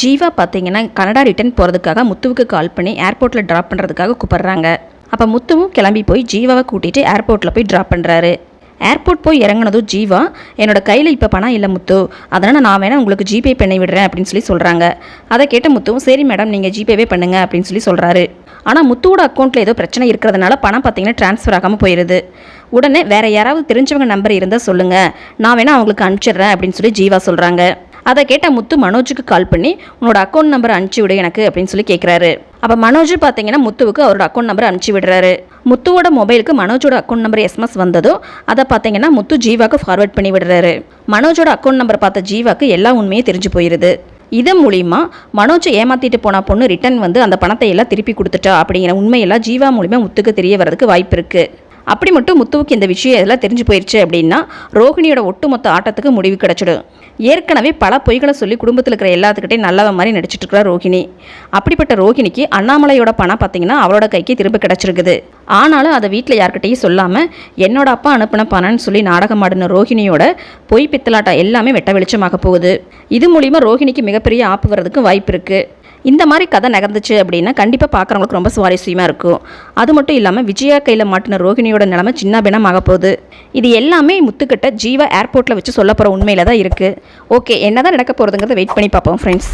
ஜீவா பார்த்தீங்கன்னா Canada return போகிறதுக்காக முத்துவுக்கு கால் பண்ணி ஏர்போர்ட்டில் ட்ராப் பண்ணுறதுக்காக கூப்பிட்றாங்க. அப்போ முத்துவும் கிளம்பி போய் ஜீவாவை கூட்டிகிட்டு ஏர்போர்ட்டில் போய் ட்ராப் பண்ணுறாரு ஏர்போர்ட் போய் இறங்கினதும் ஜீவா என்னோடய கையில் இப்போ பணம் இல்லை முத்து. அதனால் நான் வேணால் உங்களுக்கு ஜிபே பண்ணி விடுறேன் அப்படின்னு சொல்லி சொல்கிறாங்க அதை கேட்ட முத்துவும் சரி மேடம் நீங்கள் ஜிபேவே பண்ணுங்க அப்படின்னு சொல்லி சொல்கிறாரு ஆனால் முத்துவோட அக்கௌண்ட்டில் ஏதோ பிரச்சனை இருக்கிறதுனால பணம் பார்த்தீங்கன்னா ட்ரான்ஸ்ஃபர் ஆகாமல் போயிடுது உடனே வேறு யாராவது தெரிஞ்சவங்க நம்பர் இருந்தால் சொல்லுங்கள் நான் வேணால் அவங்களுக்கு அனுப்பிச்சிடுறேன் அப்படின்னு சொல்லி ஜீவா சொல்கிறாங்க அதை கேட்ட முத்து மனோஜுக்கு கால் பண்ணி உன்னோட அக்கௌண்ட் நம்பர் அனுப்பிச்சி விடு எனக்கு அப்படின்னு சொல்லி கேட்குறாரு அப்போ மனோஜ் பார்த்தீங்கன்னா முத்துவுக்கு அவரோட அக்கௌண்ட் நம்பர் அனுப்பிச்சி விடுறாரு. முத்துவோட மொபைலுக்கு மனோஜோட அக்கௌண்ட் நம்பர் எஸ்எம்எஸ் வந்ததோ அதை பார்த்தீங்கன்னா முத்து ஜீவாக்கு ஃபார்வர்ட் பண்ணி விடுறாரு. மனோஜோட அக்கௌண்ட் நம்பர் பார்த்த ஜீவாக்கு எல்லா உண்மையும் தெரிஞ்சு போயிடுது இதன் மூலிமா மனோஜ் ஏமாற்றிட்டு போன பொண்ணு ரிட்டர்ன் வந்து அந்த பணத்தை எல்லாம் திருப்பி கொடுத்துட்டா அப்படிங்கிற உண்மையெல்லாம் ஜீவா மூலிமா முத்துக்கு தெரிய வரதுக்கு வாய்ப்பு இருக்குது அப்படி மட்டும் முத்துவுக்கு இந்த விஷயம் இதெல்லாம் தெரிஞ்சு போயிடுச்சு அப்படின்னா ரோஹிணியோட ஒட்டுமொத்த ஆட்டத்துக்கு முடிவு கிடச்சிடும். ஏற்கனவே பல பொய்களை சொல்லி குடும்பத்தில் இருக்கிற எல்லாத்துக்கிட்டையும் நல்லவன் மாதிரி நடிச்சிட்டு இருக்கிற ரோஹிணி அப்படிப்பட்ட ரோஹிணிக்கு அண்ணாமலையோட பணம் பார்த்தீங்கன்னா அவளோட கைக்கு திரும்ப கிடச்சிருக்குது. ஆனாலும் அதை வீட்டில் யார்கிட்டையும் சொல்லாமல் என்னோட அப்பா அனுப்பின பணம்னு சொல்லி நாடகம் ஆடின ரோஹிணியோட பொய் பித்தலாட்டம் எல்லாமே வெட்ட வெளிச்சமாக போகுது. இது மூலிமா ரோஹிணிக்கு மிகப்பெரிய ஆப்பு வர்றதுக்கு வாய்ப்பு இருக்குது இந்த மாதிரி கதை நகர்ந்துச்சு அப்படின்னா கண்டிப்பாக பார்க்குறவங்களுக்கு ரொம்ப சுவாரஸ்யமாக இருக்கும். அது மட்டும் இல்லாமல் விஜயா கையில் மாட்டின ரோஹிணியோட நிலைமை சின்ன பின்னமாக போகுது. இது எல்லாமே முத்துக்கிட்ட ஜீவா ஏர்போர்ட்டில் வச்சு சொல்ல போகிற உண்மையில் தான் இருக்குது ஓகே என்ன தான் நடக்க போகிறதுங்கிறத வெயிட் பண்ணி பார்ப்போம் ஃப்ரெண்ட்ஸ்